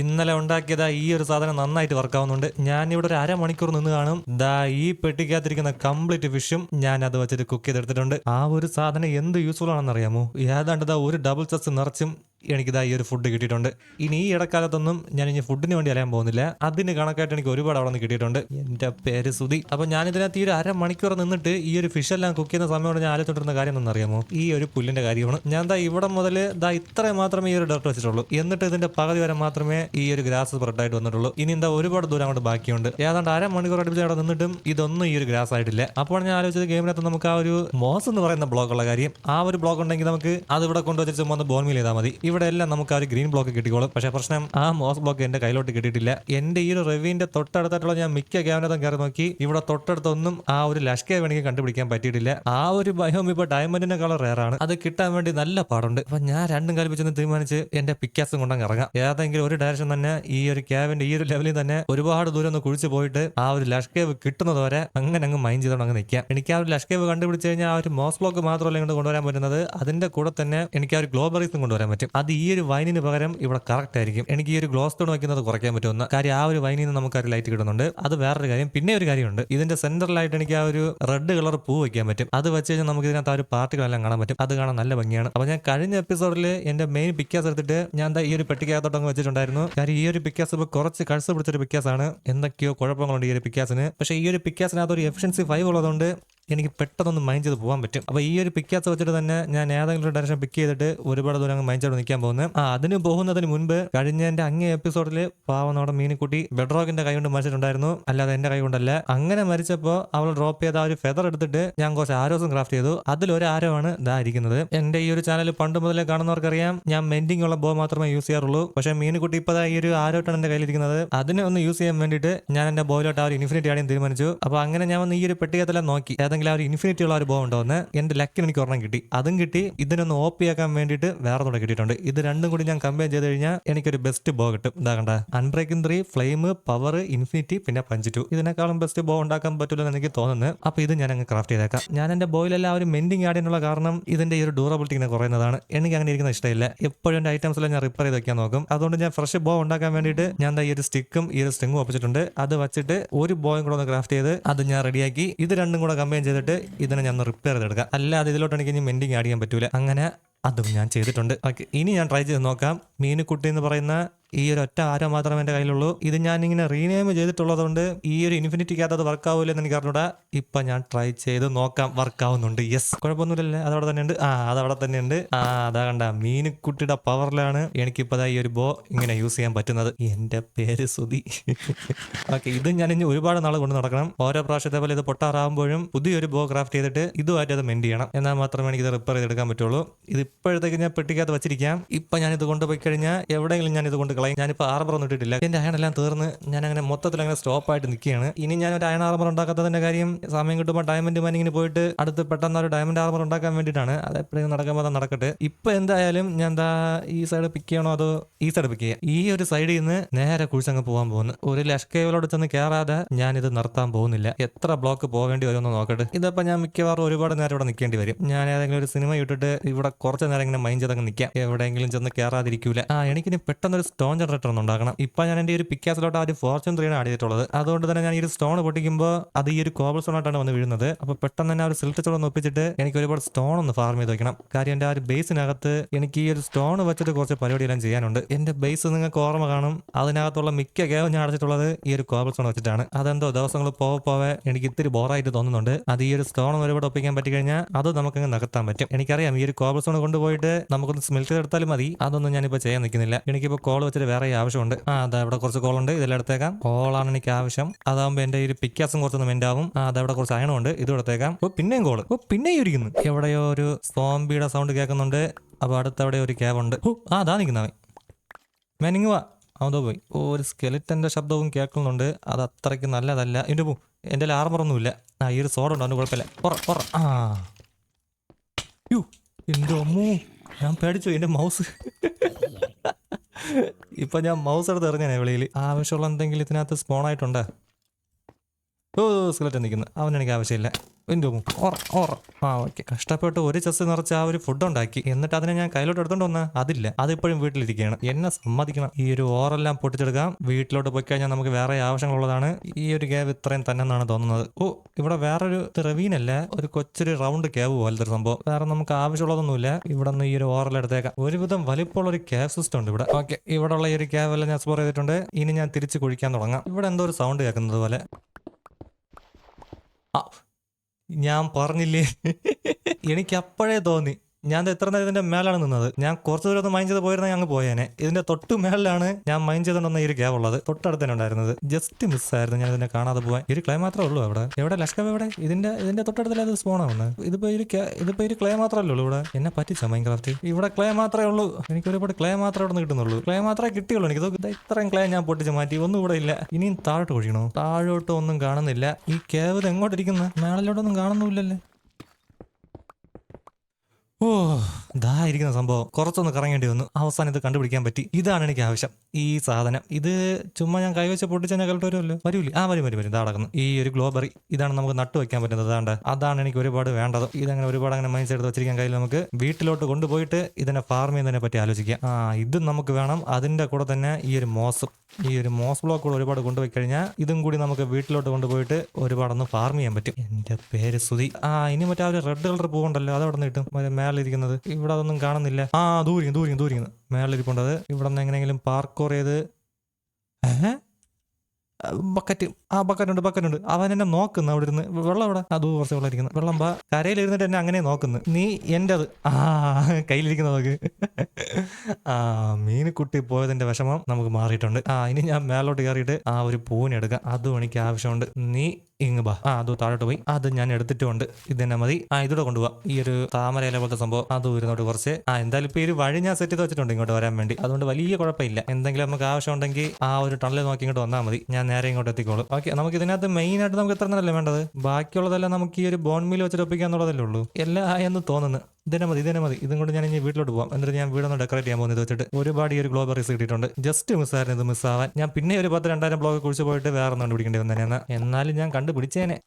ഇന്നലെ ഉണ്ടാക്കിയതാ ഈ ഒരു സാധനം നന്നായിട്ട് വർക്ക് ആവുന്നുണ്ട് ഞാൻ ഇവിടെ ഒരു അരമണിക്കൂർ നിന്ന് കാണും. ദാ ഈ പെട്ടിക്കകത്തിരിക്കുന്ന കംപ്ലീറ്റ് ഫിഷും ഞാൻ അത് വെച്ചിട്ട് കുക്ക് ചെയ്തെടുത്തിട്ടുണ്ട്. ആ ഒരു സാധനം എന്ത് യൂസ്ഫുൾ ആണെന്ന് അറിയാമോ ഏതാണ്ട് ദാ ഒരു ഡബിൾ ചസ് നിറച്ചും എനിക്കിതാ ഈ ഒരു ഫുഡ് കിട്ടിയിട്ടുണ്ട്. ഇനി ഈ ഇടക്കാലത്തൊന്നും ഞാൻ ഇനി ഫുഡിന് വേണ്ടി അറിയാൻ പോകുന്നില്ല. അതിന് കണക്കായിട്ട് എനിക്ക് ഒരുപാട് അവിടെ നിന്ന് കിട്ടിയിട്ടുണ്ട്. എന്റെ പേര് സുധി. അപ്പൊ ഞാൻ ഇതിനകത്ത് ഈ ഒരു അരമണിക്കൂർ നിന്നിട്ട് ഈ ഒരു ഫിഷ് എല്ലാം കുക്ക് ചെയ്യുന്ന സമയമാണ് ഞാൻ ആലോചിച്ചിട്ടിരുന്ന കാര്യം ഒന്നും അറിയാമോ? ഈ ഒരു പുല്ലിന്റെ കാര്യമാണ്. ഞാൻ ദാ ഇവിടെ മുതൽ ദാ ഇത്ര മാത്രമേ ഈ ഒരു ഡോക്ടർ വെച്ചിട്ടുള്ളൂ. എന്നിട്ട് ഇതിന്റെ പകുതി വരെ മാത്രമേ ഈ ഒരു ഗ്രാസ് സ്പ്രെഡായിട്ട് വന്നിട്ടുള്ളൂ. ഇനി എന്താ ഒരുപാട് ദൂരം അങ്ങോട്ട് ബാക്കിയുണ്ട്. ഏതാണ്ട് അരമണിക്കൂർ അടുപ്പിച്ച് അവിടെ നിന്നിട്ടും ഇതൊന്നും ഈ ഒരു ഗ്രാസ് ആയിട്ടില്ല. അപ്പോൾ ഞാൻ ആലോചിച്ചത് ഗെയിമിനകത്ത് നമുക്ക് ആ ഒരു മോസ് എന്ന് പറയുന്ന ബ്ലോക്ക് ഉള്ള കാര്യം ആ ഒരു ബ്ലോക്ക് ഉണ്ടെങ്കിൽ നമുക്ക് അത് ഇവിടെ കൊണ്ടുവച്ചിട്ട് ചുമ്മാ ഒന്ന് ചെയ്താൽ മതി. ഇവിടെ എല്ലാം നമുക്ക് ആ ഒരു ഗ്രീൻ ബ്ലോക്ക് കിട്ടിക്കോളും. പക്ഷേ പ്രശ്നം ആ മോസ് ബ്ലോക്ക് എന്റെ കയ്യിലോട്ട് കിട്ടിയിട്ടില്ല. എന്റെ ഈ ഒരു റെവിന്റെ തൊട്ടടുത്തായിട്ടുള്ള ഞാൻ മിക്ക ക്യാമറത്തും കയറി നോക്കി. ഇവിടെ തൊട്ടടുത്തൊന്നും ആ ഒരു ലഷ്കെ വേണമെങ്കിൽ കണ്ടുപിടിക്കാൻ പറ്റിയിട്ടില്ല. ആ ഒരു ബയോം ഇപ്പൊ ഡയമണ്ടിന്റെ കളർ റയറാണ് അത് കിട്ടാൻ വേണ്ടി നല്ല പാടുണ്ട്. അപ്പൊ ഞാൻ രണ്ടും കൽപ്പിച്ചെന്ന് തീരുമാനിച്ച് എന്റെ പിക്കാസും കൊണ്ടങ്ങ് ഇറങ്ങാം. ഏതെങ്കിലും ഒരു ഡയറക്ഷൻ തന്നെ ഈ ഒരു ക്യാബിന്റെ ഈ ഒരു ലെവലിൽ തന്നെ ഒരുപാട് ദൂരം ഒന്ന് കുഴിച്ചു പോയിട്ട് ആ ഒരു ലഷ്കേവ് കിട്ടുന്നത് വരെ അങ്ങനെ അങ്ങ് മൈൻഡ് ചെയ്തോണ്ട് അങ്ങ് നിൽക്കാം. എനിക്ക് ആ ഒരു ലഷ്കേവ് കണ്ടുപിടിച്ച് കഴിഞ്ഞാൽ ആ ഒരു മോസ് ബ്ലോക്ക് മാത്രമല്ല ഇങ്ങോട്ട് കൊണ്ടുവരാൻ പറ്റുന്നത്. അതിന്റെ കൂടെ തന്നെ എനിക്ക് ആ ഒരു ഗ്ലോബറീസും കൊണ്ടുവരാൻ പറ്റും. അത് ഈ ഒരു വൈനിന് പകരം ഇവിടെ കറക്റ്റ് ആയിരിക്കും. എനിക്ക് ഈ ഒരു ഗ്ലോസ് ടോൺ വയ്ക്കുന്നത് കുറയ്ക്കാൻ പറ്റുന്ന കാര്യം ആ ഒരു വൈനിൽ നിന്ന് നമുക്ക് ഒരു ലൈറ്റ് കിട്ടുന്നുണ്ട്. അത് വേറൊരു കാര്യം. പിന്നെ ഒരു കാര്യമുണ്ട്. ഇതിന്റെ സെന്ററിലായിട്ട് എനിക്ക് ആ ഒരു റെഡ് കളർ പൂ വയ്ക്കാൻ പറ്റും. അത് വെച്ച് കഴിഞ്ഞാൽ നമുക്ക് ഇതിനകത്ത് ആ ഒരു പാർട്ടികളെല്ലാം കാണാൻ പറ്റും. അത് കാണാൻ നല്ല ഭംഗിയാണ്. അപ്പൊ ഞാൻ കഴിഞ്ഞ എപ്പിസോഡിൽ എന്റെ മെയിൻ പിക്കാസ് എടുത്തിട്ട് ഞാൻ എന്താ ഈ ഒരു പെട്ടിക്കകത്തോട്ട് അങ്ങ് വെച്ചിട്ടുണ്ടായിരുന്നു. കാര്യം ഈ ഒരു പിക്കാസ് ഇപ്പൊ കുറച്ച് കഴുസ് പിടിച്ചൊരു ആണ്. എന്തൊക്കെയോ കുഴപ്പങ്ങളുണ്ട് ഈ ഒരു പിക്കാസിന് പക്ഷേ ഈ ഒരു പിക്കാസിനകത്ത് ഒരു എഫിഷ്യൻസി ഫൈവ് ഉള്ളതുകൊണ്ട് എനിക്ക് പെട്ടെന്ന് മൈൻഡ് ചെയ്ത് പോകാൻ പറ്റും. അപ്പോൾ ഈ ഒരു പിക്കാത്ത വെച്ചിട്ട് തന്നെ ഞാൻ ഏതെങ്കിലും ഒരു ഡയറക്ഷൻ പിക്ക് ചെയ്തിട്ട് ഒരുപാട് ദൂരം മൈൻഡ് ചെയ്ത് നിൽക്കാൻ പോകുന്നത്. ആ അതിന് പോകുന്നതിന് മുൻപ് കഴിഞ്ഞ എന്റെ അങ്ങേ എപ്പിസോഡിൽ പാവം നമ്മുടെ മീനിക്കുട്ടി ബെഡ്റോക്കിന്റെ കൈ കൊണ്ട് മരിച്ചിട്ടുണ്ടായിരുന്നു. അല്ലാതെ എന്റെ കൈ കൊണ്ടല്ല. അങ്ങനെ മരിച്ചപ്പോൾ അവൾ ഡ്രോപ്പ് ചെയ്ത ഒരു ഫെദർ എടുത്തിട്ട് ഞാൻ കുറച്ച് ആരോസും ക്രാഫ്റ്റ് ചെയ്തു. അതിലൊരു ആരമാണ് ഇതാ ഇരിക്കുന്നത്. എന്റെ ഈ ഒരു ചാനൽ പണ്ട് മുതലേ കാണുന്നവർക്കറിയാം. ഞാൻ മെൻഡിങ് ഉള്ള ബോ മാത്രമേ യൂസ് ചെയ്യാറുള്ളൂ. പക്ഷേ മീനുകുട്ടി ഇപ്പോൾ ഈ ഒരു ആരോട്ടാണ് എന്റെ കയ്യിലിരിക്കുന്നത്. അതിനെ ഒന്ന് യൂസ് ചെയ്യാൻ വേണ്ടിയിട്ട് ഞാൻ എന്റെ ബോയിലോട്ട് ആ ഒരു ഇൻഫിനിറ്റി ആടിയും തീരുമാനിച്ചു. അപ്പോൾ അങ്ങനെ ഞാൻ വന്ന് ഈ ഒരു പെട്ടികത്തെല്ലാം നോക്കി. ഏതെങ്കിലും ആ ഒരു ഇൻഫിനിറ്റി ഉള്ള ഒരു ബോ ഉണ്ടോന്ന് എന്റെ ലക്കിന് എനിക്ക് ഒരെണ്ണം കിട്ടി. അതും കിട്ടി. ഇതിനൊന്ന് ഓപ്പി ആക്കാൻ വേണ്ടിയിട്ട് വേറെ കൂടെ കിട്ടിയിട്ടുണ്ട്. ഇത് രണ്ടും കൂടി ഞാൻ കമ്പയർ ചെയ്ത് കഴിഞ്ഞാൽ എനിക്കൊരു ബെസ്റ്റ് ബോ കിട്ടും. ഇതാ കണ്ട. Unbreaking three flame power infinity പിന്നെ പഞ്ച് ടു ഇതിനേക്കാളും ബെസ്റ്റ് ബോ ഉണ്ടാക്കാൻ പറ്റില്ലെന്ന് എനിക്ക് തോന്നുന്നു. അപ്പോൾ ഇത് ഞാൻ അങ്ങ് ക്രാഫ്റ്റ് ചെയ്തേക്കാം. ഞാൻ എന്റെ ബോയിലെല്ലാം ഒരു മെൻഡിങ് ആടിനുള്ള കാരണം ഇതിന്റെ ഈ ഒരു ഇങ്ങനെ കുറയുന്നതാണ്. എനിക്ക് അങ്ങനെ ഇരിക്കുന്ന ഇഷ്ടമില്ല. എപ്പോഴും എന്റെ ഐറ്റംസ് എല്ലാം ഞാൻ റിപ്പയർ ചെയ്ത് വെക്കാൻ നോക്കും. അതുകൊണ്ട് ഞാൻ ഫ്രഷ് ബോ ഉണ്ടാക്കാൻ വേണ്ടിയിട്ട് ഞാൻ ഈ ഒരു സ്റ്റിക്കും ഈ ഒരു സ്റ്റിങ്ങും ഒപ്പിച്ചിട്ടുണ്ട്. അത് വെച്ചിട്ട് ഒരു ബോയും കൂടെ ഒന്ന് ക്രാഫ്റ്റ് ചെയ്ത് അത് ഞാൻ റെഡിയാക്കി ഇത് രണ്ടും കൂടെ കമ്പൈൻ ചെയ്തിട്ട് ഇതിനെ ഞാൻ റിപ്പയർ ചെയ്തെടുക്കാം. അല്ലാതെ ഇതിലോട്ട് എനിക്ക് ഇനി മെൻഡിങ് ആഡ് ചെയ്യാൻ പറ്റൂല. അങ്ങനെ അതും ഞാൻ ചെയ്തിട്ടുണ്ട്. ഓക്കെ ഇനി ഞാൻ ട്രൈ ചെയ്ത് നോക്കാം. മീനുക്കുട്ടി എന്ന് പറയുന്ന ഈ ഒരു ഒറ്റ ആരോ മാത്രമേ എന്റെ കയ്യിലുള്ളൂ. ഇത് ഞാൻ ഇങ്ങനെ റീനെയിം ചെയ്തിട്ടുള്ളതുകൊണ്ട് ഈ ഒരു ഇൻഫിനിറ്റിക്കകത്ത് അത് വർക്ക് ആവില്ലെന്ന് എനിക്ക് അറിഞ്ഞൂടാ ഇപ്പൊ ഞാൻ ട്രൈ ചെയ്ത് നോക്കാം. വർക്ക് ആവുന്നുണ്ട്. യെസ് കുഴപ്പമൊന്നുമില്ലല്ലേ? അതവിടെ തന്നെ ഉണ്ട് ആ അതവിടെ തന്നെ ഉണ്ട് ആ അതാ കണ്ട. മീനുക്കുട്ടിയുടെ പവറിലാണ് എനിക്കിപ്പോൾ ഈ ഒരു ബോ ഇങ്ങനെ യൂസ് ചെയ്യാൻ പറ്റുന്നത്. എന്റെ പേര് സുധി. ഓക്കെ ഇത് ഞാൻ ഇനി ഒരുപാട് നാൾ കൊണ്ട് നടക്കണം. ഓരോ പ്രാവശ്യത്തെ പോലെ ഇത് പൊട്ടാറാകുമ്പോഴും പുതിയൊരു ബോ ക്രാഫ്റ്റ് ചെയ്തിട്ട് ഇതുമായിട്ട് അത് മെൻഡ് ചെയ്യണം. എന്നാൽ മാത്രമേ എനിക്ക് ഇത് റിപ്പയർ ചെയ്തെടുക്കാൻ പറ്റുള്ളൂ. ഇത് ഇപ്പോഴത്തേക്ക് ഞാൻ പെട്ടിക്കകത്ത് വെച്ചിരിക്കാം. ഇപ്പൊ ഞാൻ ഇത് കൊണ്ടുപോയി കഴിഞ്ഞാൽ എവിടെയെങ്കിലും ഞാൻ ഇത് കൊണ്ട് കളയും. ഞാനിപ്പോൾ ആർബർ ഒന്നും ഇട്ടിട്ടില്ല. എന്റെ അയണെല്ലാം തീർന്ന് ഞാൻ അങ്ങനെ മൊത്തത്തിൽ അങ്ങനെ സ്റ്റോപ്പ് ആയിട്ട് നിൽക്കുകയാണ്. ഇനി ഞാൻ ഒരു അയൺ ആർബർ ഉണ്ടാക്കാത്തതിന്റെ കാര്യം സമയം കിട്ടുമ്പോൾ ഡയമണ്ട് മൈനിങ്ങിന് പോയിട്ട് അടുത്ത് പെട്ടെന്ന് ഒരു ഡയമണ്ട് ആർബർ ഉണ്ടാക്കാൻ വേണ്ടിയിട്ടാണ്. അത് എപ്പോഴും നടക്കുമ്പോൾ നടക്കട്ടെ. ഇപ്പൊ എന്തായാലും ഞാൻ എന്താ ഈ സൈഡ് പിക്ക് ചെയ്യണോ അതോ ഈ സൈഡ് പിക്ക് ചെയ്യാം? ഈ ഒരു സൈഡിൽ നിന്ന് നേരെ കുഴിച്ചങ്ങ് പോകാൻ പോകുന്നു. ഒരു ലഷ്കേവിലോട് ചെന്ന് കയറാതെ ഞാൻ ഇത് നിർത്താൻ പോകുന്നില്ല. എത്ര ബ്ലോക്ക് പോകേണ്ടി വരുമെന്ന് നോക്കട്ടെ. ഇതപ്പോ ഞാൻ മിക്കവാറും ഒരുപാട് നേരം ഇവിടെ നിൽക്കേണ്ടി വരും. ഞാൻ ഏതെങ്കിലും ഒരു സിനിമ ഇട്ടിട്ട് ഇവിടെ കുറച്ച് നേരം ഇങ്ങനെ മൈൻഡ് ചെയ്തങ്ങ് നിൽക്കാം എവിടെയെങ്കിലും ചെന്ന് കയറാതിരിക്കൂല ആ എനിക്കിനി പെട്ടെന്ന് ഒരു സ്റ്റോൺ ജനറേറ്റർ ഒന്ന് ഉണ്ടാക്കണം. ഇപ്പൊ ഞാൻ എന്റെ ഒരു പിക്കാസിലോട്ട് ആ ഒരു ഫോർച്യൂൺ ത്രീയാണ് ആണ് ചെയ്തിട്ടുള്ളത് അതുകൊണ്ട് തന്നെ ഞാൻ ഈ ഒരു സ്റ്റോൺ പൊട്ടിക്കുമ്പോൾ അത് ഈ ഒരു കോബിൾ സ്റ്റോൺ ആയിട്ടാണ് വന്ന് വീഴുന്നത്. അപ്പൊ പെട്ടെന്ന് തന്നെ ഒരു സിൽട്ട് ചോളം ഒപ്പിച്ചിട്ട് എനിക്ക് ഒരുപാട് സ്റ്റോൺ ഒന്ന് ഫാർം ചെയ്ത് വെക്കണം. കാര്യം എന്റെ ആ ഒരു ബേസിനകത്ത് എനിക്ക് ഈ ഒരു സ്റ്റോൺ വെച്ചിട്ട് കുറച്ച് പരിപാടിയെല്ലാം ചെയ്യാനുണ്ട്. എന്റെ ബേസ് നിങ്ങൾക്ക് ഓർമ്മ കാണും. അതിനകത്തുള്ള മിക്ക കേവും ഞാൻ അടച്ചിട്ടുള്ളത് ഈ ഒരു കോബിൾ സ്റ്റോൺ വെച്ചിട്ടാണ്. അതെന്തോ ദിവസങ്ങൾ പോവ പോവെ എനിക്ക് ഇത്തിരി ബോറായിട്ട് തോന്നുന്നുണ്ട്. അത് ഈ ഒരു സ്റ്റോൺ ഒരുപാട് ഒപ്പിക്കാൻ പറ്റി കഴിഞ്ഞാൽ അത് നമുക്കങ്ങ് നികത്താൻ പറ്റും. എനിക്കറിയാം ഈ ഒരു കോബിൾ സ്റ്റോൺ കൊണ്ടുപോയിട്ട് നമുക്കൊന്ന് സ്മെൽറ്റ് ചെയ്തെടുത്താലും മതി. അതൊന്നും ഞാനിപ്പോൾ ചെയ്യാൻ നിൽക്കുന്നില്ല. എനിക്കിപ്പോൾ കോൾ വെച്ചിട്ട് വേറെ ആവശ്യമുണ്ട്. ആ അതാ ഇവിടെ കുറച്ച് കോൾ ഉണ്ട്. ഇതെല്ലാം എടുത്തേക്കാം. കോളാണ് എനിക്ക് ആവശ്യം. അതാകുമ്പോൾ എന്റെ ഈ ഒരു പിക്കാസും കുറച്ചൊന്ന് മെന്റാവും ആ അതവിടെ കുറച്ച് അയണമുണ്ട്. ഇത് എടുത്തേക്കാം. ഓ പിന്നെയും കോൾ ഓ പിന്നെയും ഇരിക്കുന്നു. എവിടെയോ ഒരു സോംബിയുടെ സൗണ്ട് കേൾക്കുന്നുണ്ട്. അപ്പോൾ അടുത്തവിടെ ഒരു ക്യാബ് ഉണ്ട്. ഓ ആ അതാ നിൽക്കുന്നവൻ മെനിങ് വാ. അതോ പോയി. ഓ ഒരു സ്കെലിറ്റന്റെ ശബ്ദവും കേൾക്കുന്നുണ്ട്. അത് അത്രയ്ക്ക് നല്ലതല്ല. എന്റെ പോ. എന്റെ ആർമറൊന്നുമില്ല ആ ഈ ഒരു സോഡുണ്ട് അതിന് കുഴപ്പമില്ല. പൊറ പൊറ ആ. യ്യോ, എന്റെ അമ്മൂ ഞാൻ പേടിച്ചു എന്റെ മൗസ് ഇപ്പൊ ഞാൻ മൗസ് എടുത്ത് എറിഞ്ഞാണ് വെളിയിൽ ആവശ്യമുള്ള എന്തെങ്കിലും ഇതിനകത്ത് സ്പോൺ ആയിട്ടുണ്ട്? ഓ സ്കെലറ്റൻ നിൽക്കുന്നു. അവൻ എനിക്ക് ആവശ്യമില്ല എന്റെ ഓർ ഓർ ആ ഓക്കെ. കഷ്ടപ്പെട്ട് ഒരു ചെസ് നിറച്ച് ആ ഒരു ഫുഡ് ഉണ്ടാക്കി. എന്നിട്ട് അതിനെ ഞാൻ കയ്യിലോട്ട് എടുത്തോണ്ട് വന്ന അതില്ല. അതിപ്പോഴും വീട്ടിലിരിക്കുകയാണ് എന്നെ സമ്മതിക്കണം. ഈ ഒരു ഓറെല്ലാം പൊട്ടിച്ചെടുക്കാം. വീട്ടിലോട്ട് പോയി കഴിഞ്ഞാൽ നമുക്ക് വേറെ ആവശ്യങ്ങളുള്ളതാണ്. ഈ ഒരു ക്യാബ് ഇത്രയും തന്നെ എന്നാണ് തോന്നുന്നത്. ഓ ഇവിടെ വേറൊരു റവീനല്ല. ഒരു കൊച്ചൊരു റൗണ്ട് ക്യാബ് പോലത്തെ ഒരു സംഭവം. വേറെ നമുക്ക് ആവശ്യമുള്ളതൊന്നുമില്ല. ഇവിടെ നിന്ന് ഈ ഒരു ഓറൽ എടുത്തേക്കാം. ഒരുവിധം വലിപ്പമുള്ള ഒരു ക്യാബ് സിസ്റ്റം ഉണ്ട് ഇവിടെ. ഓക്കെ. ഇവിടെ ഉള്ള ഈ ഒരു ക്യാബ് എല്ലാം ഞാൻ സ്പോർ ചെയ്തിട്ടുണ്ട്. ഇനി ഞാൻ തിരിച്ച് കുഴിക്കാൻ തുടങ്ങാം. ഇവിടെ എന്തോ ഒരു സൗണ്ട് കേൾക്കുന്നത് പോലെ. ഞാൻ പറഞ്ഞില്ലേ? എനിക്ക് അപ്പോഴേ തോന്നി. ഞാൻ എത്ര നേരം ഇതിന്റെ മേലാണ് നിന്നത്. ഞാൻ കുറച്ചു ദൂരം ഒന്ന് മൈൻഡ് ചെയ്ത് പോയിരുന്നെങ്കിൽ അങ്ങ് പോയേനെ. ഇതിന്റെ തൊട്ട് മേളിലാണ് ഞാൻ മൈൻഡ് ചെയ്തുകൊണ്ടുവന്ന ഈ ഒരു ഉള്ളത്. തൊട്ടടുത്ത് തന്നെ ഉണ്ടായിരുന്നത്. ജസ്റ്റ് മിസ്സായിരുന്നു ഞാൻ ഇതിനെ കാണാതെ പോകാൻ ഒരു ക്ലേ മാത്രമേ ഉള്ളൂ അവിടെ. എവിടെ? ലക്ഷ്കം എവിടെ? ഇതിന്റെ ഇതിന്റെ തൊട്ടടുത്തല്ലേ അത് സ്പോണാണ് ഇതിപ്പോ ഒരു ഇതിപ്പോ ഒരു ക്ലേ മാത്രമല്ലേ ഉള്ളൂ ഇവിടെ? എന്നെ പറ്റിച്ച മൈൻക്രാഫ്റ്റ് ഇവിടെ ക്ലേ മാത്രമേ ഉള്ളൂ. എനിക്ക് ഒരുപാട് ക്ലേ മാത്രമേ നിന്ന് കിട്ടുന്നുള്ളൂ. ക്ലേ മാത്രമേ കിട്ടിയുള്ളൂ എനിക്ക്. ഇത്രയും ക്ലേ ഞാൻ പൊട്ടിച്ച് മാറ്റി. ഒന്നും ഇവിടെ ഇല്ല. ഇനിയും താഴോട്ട് ഒഴിയണോ? താഴോട്ട് ഒന്നും കാണുന്നില്ല. ഈ കേവ് ഇത് എങ്ങോട്ടിരിക്കുന്ന? മേളിലോട്ടൊന്നും കാണുന്നില്ലല്ലേ ഓ ദാ ഇരിക്കുന്ന സംഭവം. കുറച്ചൊന്ന് കറങ്ങേണ്ടി വന്നു. അവസാനം ഇത് കണ്ടുപിടിക്കാൻ പറ്റി. ഇതാണ് എനിക്ക് ആവശ്യം. ഈ സാധനം. ഇത് ചുമ്മാ ഞാൻ കൈവച്ച് പൊട്ടിച്ചാൽ കലട്ട് വരുമല്ലോ? വരൂല്ല? ആ വരും വരും വരും. ഇതാ നടക്കുന്നു ഈ ഒരു ഗ്ലോബറി. ഇതാണ് നമുക്ക് നട്ടു വെക്കാൻ പറ്റുന്നത്. അതാണ്ട് അതാണ് എനിക്ക് ഒരുപാട് വേണ്ടത്. ഇതങ്ങനെ ഒരുപാട് അങ്ങനെ മൈൻഡ് എടുത്ത് വെച്ചിരിക്കാൻ കയ്യിൽ നമുക്ക് വീട്ടിലോട്ട് കൊണ്ടുപോയിട്ട് ഇതിനെ ഫാർം തന്നെ പറ്റി ആലോചിക്കാം. ആ ഇതും നമുക്ക് വേണം. അതിന്റെ കൂടെ തന്നെ ഈ ഒരു മോസ് ഈ ഒരു മോസ് ബ്ലോക്ക് കൂടെ ഒരുപാട് കൊണ്ടുപോയി കഴിഞ്ഞാൽ ഇതും കൂടി നമുക്ക് വീട്ടിലോട്ട് കൊണ്ടുപോയിട്ട് ഒരുപാടൊന്ന് ഫാർം ചെയ്യാൻ പറ്റും. എന്റെ പേര് സുതി ആ ഇനി മറ്റേ ആ ഒരു റെഡ് കളർ പൂവുണ്ടല്ലോ അതവിടെ നിന്ന് കിട്ടും? മറ്റേ മേളിലിരിക്കുന്നത്. ഇവിടെ അതൊന്നും കാണുന്നില്ല. ആ ദൂരിക്കുന്നു ദൂരിക്കുന്നു ദൂരിക്കുന്നു ഇരിക്കേണ്ടത് ഇവിടെ നിന്ന് എങ്ങനെയെങ്കിലും പാർക്കോർ ചെയ്ത് ഏഹ്? ബക്കറ്റ്. ആ ബക്കറ്റുണ്ട് ബക്കറ്റുണ്ട്. അവൻ എന്നെ നോക്കുന്നു അവിടെ ഇരുന്ന് വെള്ളം അവിടെ അത് കുറച്ച് വെള്ളം ഇരിക്കുന്നു. വെള്ളം ബാ. കരയിലിരുന്നിട്ട് എന്നെ അങ്ങനെ നോക്കുന്നു. നീ എന്റെ അത്. ആ കയ്യിലിരിക്കുന്ന നോക്ക് ആ മീനുക്കുട്ടി പോയതിന്റെ വിഷമം നമുക്ക് മാറിയിട്ടുണ്ട്. ആ ഇനി ഞാൻ മേലോട്ട് കയറിയിട്ട് ആ ഒരു പൂനെ അതും എനിക്ക് ആവശ്യമുണ്ട്. നീ ഇങ്ങ് ബാ. ആ അത് താഴോട്ട് പോയി. അത് ഞാൻ എടുത്തിട്ടുണ്ട്. ഇത് തന്നെ മതി. ആ ഇതിലൂടെ കൊണ്ടുപോവാം. ഈ ഒരു താമര ഇല പോലത്തെ സംഭവം. അത് വരുന്നോട്ട് കുറച്ച്. ആ എന്തായാലും ഇപ്പൊ ഒരു വഴി ഞാൻ സെറ്റ് ചെയ്ത് വെച്ചിട്ടുണ്ട് ഇങ്ങോട്ട് വരാൻ വേണ്ടി. അതുകൊണ്ട് വലിയ കുഴപ്പമില്ല. എന്തെങ്കിലും നമുക്ക് ആവശ്യം ഉണ്ടെങ്കിൽ ആ ഒരു ടണൽ നോക്കി ഇങ്ങോട്ട് വന്നാൽ മതി. ഞാൻ നേരെ ഇങ്ങോട്ട് എത്തിക്കോളും. ഓക്കെ നമുക്ക് ഇതിനകത്ത് മെയിൻ ആയിട്ട് നമുക്ക് എത്ര നല്ല വേണ്ടത്? ബാക്കിയുള്ളതെല്ലാം നമുക്ക് ഈ ഒരു ബോൺ മിൽ വെച്ചിട്ട് ഒപ്പിക്കുക എന്നുള്ളതല്ലേ ഉള്ളൂ. എല്ലാം ആയെന്ന് തോന്നുന്നു. ഇതിനെ മതി ഇതിനെ മതി. ഇതും കൊണ്ട് ഞാൻ ഇനി വീട്ടിലോട്ട് പോകാം എന്നിട്ട് ഞാൻ വീടൊന്ന് ഡെക്കറേറ്റ് ചെയ്യാൻ പോകുന്നത് വെച്ചിട്ട് ഒരുപാട് ഈ ഒരു ഗ്ലോബറീസ് കിട്ടിയിട്ടുണ്ട്. ജസ്റ്റ് മിസ്സായിരുന്നു ഇത് മിസ്സാവാൻ ഞാൻ പിന്നെ ഒരു പത്ത് രണ്ടായിരം ബ്ലോഗ് കുഴിച്ച് പോയിട്ട് വേറെ ഒന്നും കണ്ടുപിടിക്കേണ്ടി വന്നേ എന്നാലും ഞാൻ കണ്ടുപിടിച്ചേനെ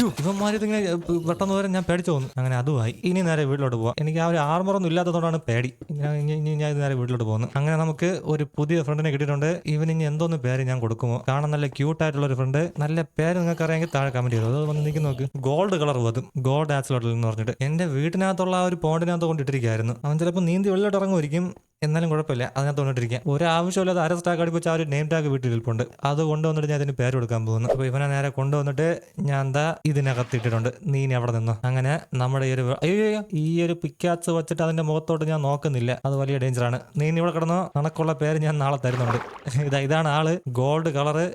യു ഇവന്മാരിത് ഇങ്ങനെ പെട്ടെന്ന് വരെ ഞാൻ പേടിച്ചു തോന്നുന്നു അങ്ങനെ അതുമായി ഇനി നേരെ വീട്ടിലോട്ട് പോവാം. എനിക്ക് ആ ഒരു ആർമറൊന്നും ഇല്ലാത്തതുകൊണ്ടാണ് പേടി. ഇനി ഞാൻ നേരെ വീട്ടിലോട്ട് പോകുന്നു. അങ്ങനെ നമുക്ക് ഒരു പുതിയ ഫ്രണ്ടിനെ കിട്ടിയിട്ടുണ്ട്. ഇവൻ ഇനി എന്തോന്ന് പേര് ഞാൻ കൊടുക്കുമോ? കാണാൻ നല്ല ക്യൂട്ട് ആയിട്ടുള്ള ഒരു ഫ്രണ്ട്. നല്ല പേര് നിങ്ങൾക്ക് അറിയാമെങ്കിൽ താഴെ കമന്റ് ചെയ്തു? അത് വന്ന് നോക്ക് ഗോൾഡ് കളർ വതും ഗോൾഡ് ആക്സിലോട്ടിൽ എന്ന് പറഞ്ഞിട്ട്. എന്റെ വീട്ടിനകത്തുള്ള ആ ഒരു പോണ്ടിനകത്ത് കൊണ്ടിട്ടിരിക്കുകയായിരുന്നു. അവൻ ചിലപ്പോൾ നീന്തി വെള്ളിലോട്ട് ഇറങ്ങുമായിരിക്കും. എന്നാലും കുഴപ്പമില്ല. അതിനകത്ത് കൊണ്ടിട്ടിരിക്കാം ഒരു ആവശ്യമില്ലാതെ അര സ്റ്റാക്ക് അടിപ്പിച്ച് ആ ഒരു നെയിം ടാഗ് വീട്ടിൽ വീട്ടിലിരിപ്പുണ്ട് അത് കൊണ്ടുവന്നിട്ട് ഞാൻ ഇതിന് പേര് കൊടുക്കാൻ പോകുന്നു. അപ്പോൾ ഇവനെ നേരെ കൊണ്ടുവന്നിട്ട് ഞാൻ എന്താ ഇതിനകത്ത് ഇട്ടിട്ടുണ്ട്. നീ ഇനി അവിടെ നിന്നു. അങ്ങനെ നമ്മുടെ ഈ ഒരു അയ്യോ ഈ ഒരു പിക്കാച്ച് വെച്ചിട്ട് അതിന്റെ മുഖത്തോട്ട് ഞാൻ നോക്കുന്നില്ല. അത് വലിയ ഡേഞ്ചറാണ് നീ ഇനി ഇവിടെ കിടന്നോ? കണക്കുള്ള പേര് ഞാൻ നാളെ തരുന്നുണ്ട്. ഇതാ ഇതാണ് ആൾ. ഗോൾഡ് കളറ്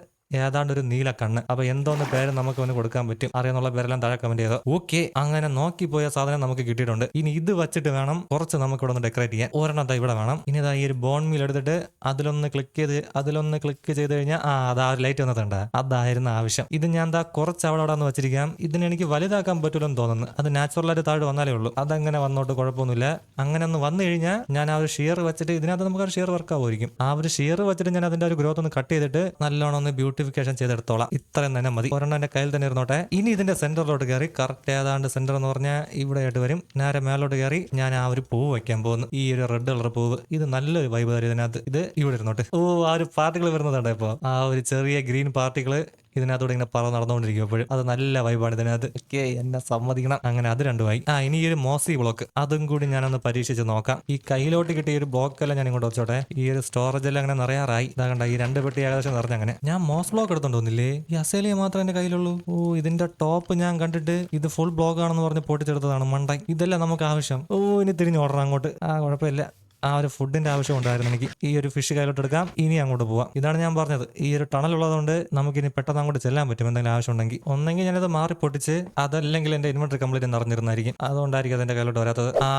ഏതാണ്ട് ഒരു നീല കണ്ണ്. അപ്പൊ എന്തോന്ന് പേര് നമുക്ക് അവന് കൊടുക്കാൻ പറ്റും? അറിയാന്നുള്ള പേരെല്ലാം താഴെ കമന്റ് ചെയ്തോ? ഓക്കെ അങ്ങനെ നോക്കി പോയ സാധനം നമുക്ക് കിട്ടിയിട്ടുണ്ട്. ഇനി ഇത് വെച്ചിട്ട് വേണം കുറച്ച് നമുക്ക് ഇവിടെ ഒന്ന് ഡെക്കറേറ്റ് ചെയ്യാൻ. ഒരെണ്ണം ഇവിടെ വേണം. ഇനി ഇതാ ഈ ഒരു ബോൺ മീൽ എടുത്തിട്ട് അതിലൊന്ന് ക്ലിക്ക് ചെയ്ത് അതിലൊന്ന് ക്ലിക്ക് ചെയ്ത് കഴിഞ്ഞാൽ ആ അതാ ലൈറ്റ് വന്നിട്ടുണ്ട് അതായിരുന്നു ആവശ്യം. ഇത് ഞാൻ എന്താ കുറച്ച് അവിടെ അവിടെ വെച്ചിരിക്കാം. ഇതിന് എനിക്ക് വലുതാക്കാൻ പറ്റില്ലെന്ന് തോന്നുന്നു. അത് നാച്ചുറൽ ആയിട്ട് താഴെ വന്നാലേ ഉള്ളൂ. അതങ്ങനെ വന്നോട്ട് കുഴപ്പമൊന്നുമില്ല. അങ്ങനെ ഒന്ന് വന്നു കഴിഞ്ഞാൽ ഞാൻ ആ ഒരു ഷിയർ വെച്ചിട്ട് ഇതിനകത്ത് നമുക്ക് ആ ഷെയർ വർക്ക് ആവുമായിരിക്കും. ആ ഒരു ഷിയർ വെച്ചിട്ട് ഞാൻ അതിന്റെ ഒരു ഗ്രോത്ത് ഒന്ന് കട്ട് ചെയ്തിട്ട് നല്ലോണം ഒന്ന് ബ്യൂട്ടിഫിക്കേഷൻ ചെയ്തെടുത്തോളാം. ഇത്രയും തന്നെ മതി. ഒരെണ്ണം എന്റെ കയ്യിൽ തന്നെ ഇരുന്നോട്ടെ. ഇനി ഇതിന്റെ സെന്ററിലോട്ട് കയറി കറക്റ്റ് ഏതാണ്ട് സെന്റർ എന്ന് പറഞ്ഞാൽ ഇവിടെ ആയിട്ട് വരും. നേരെ മേലോട്ട് കയറി ഞാൻ ആ ഒരു പൂവ് വെക്കാൻ പോകുന്നു. ഈ ഒരു റെഡ് കളർ പൂവ്. ഇത് നല്ലൊരു വൈബ് തരും ഇതിനകത്ത്. ഇത് ഇവിടെ ഇരുന്നോട്ടെ. ഓ ആ ഒരു പാർട്ടികൾ വരുന്നതാണ് ഇപ്പൊ? ആ ഒരു ചെറിയ ഗ്രീൻ പാർട്ടികൾ ഇതിനകത്തൂടെ ഇങ്ങനെ പറ നടന്നുകൊണ്ടിരിക്കും. അത് നല്ല വൈബാണ് ഇതിനകത്ത്. ഓക്കെ എന്നെ സമ്മതിക്കണം. അങ്ങനെ അത് രണ്ടുമായി ആ ഇനി ഈ ഒരു മോസി ബ്ലോക്ക് അതും കൂടി ഞാനൊന്ന് പരീക്ഷിച്ച് നോക്കാം. ഈ കയ്യിലോട്ട് കിട്ടിയ ഒരു ബ്ലോക്ക് എല്ലാം ഞാൻ ഇങ്ങോട്ട് വെച്ചോട്ടെ. ഈ ഒരു സ്റ്റോറേജ് എല്ലാം അങ്ങനെ നിറയാറായി. ഇതാ കണ്ട ഈ രണ്ട് പെട്ടി ഏകദേശം നിറഞ്ഞ അങ്ങനെ. ഞാൻ മോസ് ബ്ലോക്ക് എടുത്തോണ്ടോന്നില്ലേ ഈ അസേലിയ മാത്രമേ എന്റെ കയ്യിലുള്ളൂ. ഓ ഇതിന്റെ ടോപ്പ് ഞാൻ കണ്ടിട്ട് ഇത് ഫുൾ ബ്ലോക്ക് ആണെന്ന് പറഞ്ഞ് പൊട്ടിച്ചെടുത്തതാണ് മണ്ടൈ ഇതെല്ലാം നമുക്ക് ആവശ്യം. ഓ ഇനി തിരിഞ്ഞ് ഓടണം അങ്ങോട്ട്. ആ കുഴപ്പമില്ല. ആ ഒരു ഫുഡിന്റെ ആവശ്യം ഉണ്ടായിരുന്നു. എനിക്ക് ഈ ഒരു ഫിഷ് കയ്യിലോട്ട് എടുക്കാം. ഇനി അങ്ങോട്ട് പോവാം. ഇതാണ് ഞാൻ പറഞ്ഞത്. ഈ ഒരു ടണൽ ഉള്ളതുകൊണ്ട് നമുക്ക് ഇനി പെട്ടെന്ന് അങ്ങോട്ട് ചെല്ലാൻ പറ്റും. എന്തെങ്കിലും ആവശ്യം ഉണ്ടെങ്കിൽ. ഒന്നെങ്കിൽ ഞാനത് മാറി പൊട്ടിച്ച് അതല്ലെങ്കിൽ എന്റെ ഇൻവെർട്ടർ കംപ്ലീറ്റ് നിറഞ്ഞിരുന്നായിരിക്കും. അതുകൊണ്ടായിരിക്കും അതെന്റെ കയ്യിലോട്ട് വരാത്തത്. ആ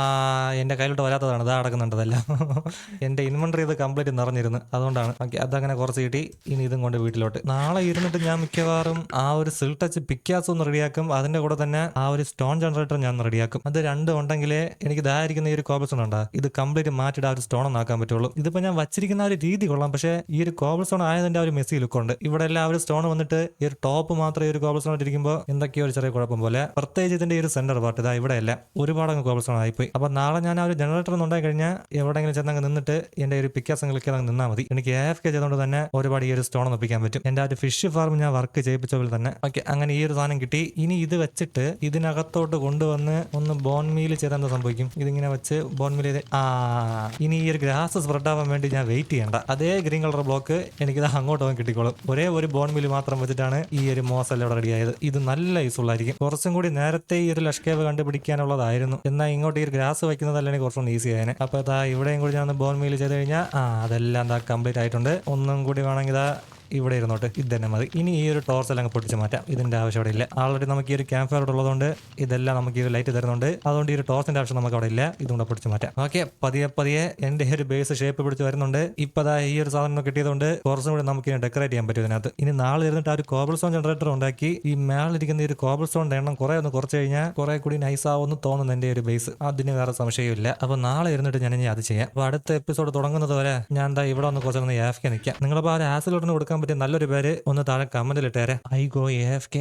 എന്റെ കയ്യിലോട്ട് വരാത്തതാണ്. ഇതാ അടക്കുന്നുണ്ടതെല്ലാം. എന്റെ ഇൻവെന്ററി ഇത് കംപ്ലീറ്റ് നിറഞ്ഞിരുന്നു. അതുകൊണ്ടാണ്. ഓക്കെ അതങ്ങനെ കുറച്ച് കിട്ടി. ഇനി ഇതും കൊണ്ട് വീട്ടിലോട്ട്. നാളെ ഇരുന്നിട്ട് ഞാൻ മിക്കവാറും ആ ഒരു സിൽ ടച്ച് പിക്കാസ് ഒന്ന് റെഡിയാക്കും അതിന്റെ കൂടെ തന്നെ ആ ഒരു സ്റ്റോൺ ജനറേറ്റർ ഞാൻ റെഡിയാക്കും അത് രണ്ടും ഉണ്ടെങ്കിലേ എനിക്ക് ഇതായിരിക്കുന്ന ഈ ഒരു കോപ്സൺ ഉണ്ടാ? ഇത് കംപ്ലീറ്റ് മാറ്റി മാറ്റിയിട്ട് ആ ഒരു സ്റ്റോൺ ഒന്നാക്കാൻ പറ്റുള്ളൂ. ഇതിപ്പോൾ ഞാൻ വച്ചിരിക്കുന്ന ഒരു രീതി കൊള്ളാം. പക്ഷേ ഈ ഒരു കോബിൾ സ്റ്റോൺ ആയതിന്റെ ഒരു മെസ്സി ലുക്ക് ഉണ്ട്. ഇവിടെ എല്ലാം ഒരു സ്റ്റോൺ വന്നിട്ട് ഈ ഒരു ടോപ്പ് മാത്രം ഈ ഒരു കോബിൾ സ്റ്റോൺ ഇരിക്കുമ്പോൾ എന്തൊക്കെയോ ഒരു ചെറിയ കുഴപ്പം പോലെ. പ്രത്യേകിച്ച് ഇതിന്റെ ഈ ഒരു സെന്റർ പാർട്ട് ഇതാ ഇവിടെ അല്ല ഒരുപാട് അങ്ങ് കോബിൾ സ്റ്റോൺ ആയിപ്പോയി. അപ്പോൾ നാളെ ഞാൻ ആ ഒരു ജനറേറ്റർ ഉണ്ടായി കഴിഞ്ഞാൽ എവിടെയെങ്കിലും ചെന്നങ്ങ് നിന്നിട്ട് എന്റെ ഒരു പിക്കാസ് ക്ലിക്ക് അങ്ങ് നിന്നാൽ മതി. എനിക്ക് എഫ് കെ ചെയ്തുകൊണ്ട് തന്നെ ഒരുപാട് ഈ ഒരു സ്റ്റോൺ ഒപ്പിക്കാൻ പറ്റും. എന്റെ ആ ഒരു ഫിഷ് ഫാം ഞാൻ വർക്ക് ചെയ്യിപ്പിച്ച പോലെ തന്നെ. ഓക്കെ അങ്ങനെ ഈ ഒരു സാധനം കിട്ടി. ഇനി ഇത് വെച്ചിട്ട് ഇതിനകത്തോട്ട് കൊണ്ടുവന്ന് ഒന്ന് ബോൺ മീൽ ചെയ്താൽ എന്താ സംഭവിക്കും? ഇതിങ്ങനെ വെച്ച് ബോൺ മീൽ ചെയ്ത് ആ ഇനി ഈ ഒരു ഗ്രാസ് സ്പ്രെഡ് ആവാൻ വേണ്ടി ഞാൻ വെയിറ്റ് ചെയ്യണ്ട. അതേ ഗ്രീൻ കളർ ബ്ലോക്ക് എനിക്കിത് അങ്ങോട്ട് പോകാൻ കിട്ടിക്കോളും. ഒരേ ഒരു ബോൺ മിൽ മാത്രം വെച്ചിട്ടാണ് ഈ ഒരു മോസ് എല്ലാം ഇവിടെ റെഡി ആയത്. ഇത് നല്ല യൂസ്ഫുൾ ആയിരിക്കും. കുറച്ചും കൂടി നേരത്തെ ഈ ഒരു ലഷ്കേവ് കണ്ടുപിടിക്കാനുള്ളതായിരുന്നു. എന്നാൽ ഇങ്ങോട്ട് ഈ ഗ്രാസ് കുറച്ചും കുറച്ചുകൂടി ഈസി ആയനെ. അപ്പൊ ഇതാ ഇവിടെയും കൂടി ഞാൻ ബോൺ മിൽ ചെയ്ത് കഴിഞ്ഞാൽ ആ അതെല്ലാം എന്താ കംപ്ലീറ്റ് ആയിട്ടുണ്ട്. ഒന്നും കൂടി വേണമെങ്കിൽ ഇതാ ഇവിടെ ഇരുന്നോട്ട് ഇത് തന്നെ മതി. ഇനി ഈ ഒരു ടോർച്ച് എല്ലാം പൊട്ടിച്ച് മാറ്റാം. ഇതിന്റെ ആവശ്യം അവിടെ ഇല്ല. ആൾറെഡി നമുക്ക് ഈ ഒരു ക്യാമ്പ് ഫയർ ഉള്ളതുകൊണ്ട് ഇതെല്ലാം നമുക്ക് ഈ ഒരു ലൈറ്റ് തരുന്നുണ്ട്. അതുകൊണ്ട് ഈ ഒരു ടോർച്ചിന്റെ ആവശ്യം നമുക്ക് അവിടെ ഇല്ല. ഇതുകൊണ്ട് പൊടിച്ച് മാറ്റാം. ഓക്കെ പതിയെ പതിയെ എന്റെ ഒരു ബേസ് ഷേപ്പ് പിടിച്ച് വരുന്നുണ്ട്. ഇപ്പൊ ദാ ഈ ഒരു സാധനം കിട്ടിയതുകൊണ്ട് കുറച്ചും കൂടി നമുക്ക് ഇനി ഡെക്കറേറ്റ് ചെയ്യാൻ പറ്റും ഇതിനകത്ത്. ഇനി നാളെ ഇരുന്നിട്ട് ആ ഒരു കോബിൾ സ്റ്റോൺ ജനറേറ്റർ ഉണ്ടാക്കി ഈ മേളിരിക്കുന്ന ഈ ഒരു കോബിൾ സ്റ്റോണിന്റെ എണ്ണം കുറെ ഒന്ന് കുറച്ച് കഴിഞ്ഞാൽ കുറെ കൂടി നൈസ് ആവുമെന്ന് തോന്നുന്നു എന്റെ ഒരു ബേസ് അതിന് വേറെ സംശയമില്ല അപ്പൊ നാളെ ഇരുന്നിട്ട് ഞാൻ ഇനി അത് ചെയ്യാം. അപ്പൊ അടുത്ത എപ്പിസോഡ് തുടങ്ങുന്നത് വരെ ഞാൻ എന്താ ഇവിടെ ഒന്ന് കുറച്ചൊന്ന് യാഫ്ക്ക് നിൽക്കാം നിങ്ങളിപ്പോൾ ആ ഒരു ആസിലോട്ടിന് കൊടുക്കാൻ പറ്റിയ നല്ലൊരു പേര് ഒന്ന് താഴെ കമന്റിലിട്ടേരെ I go A F K.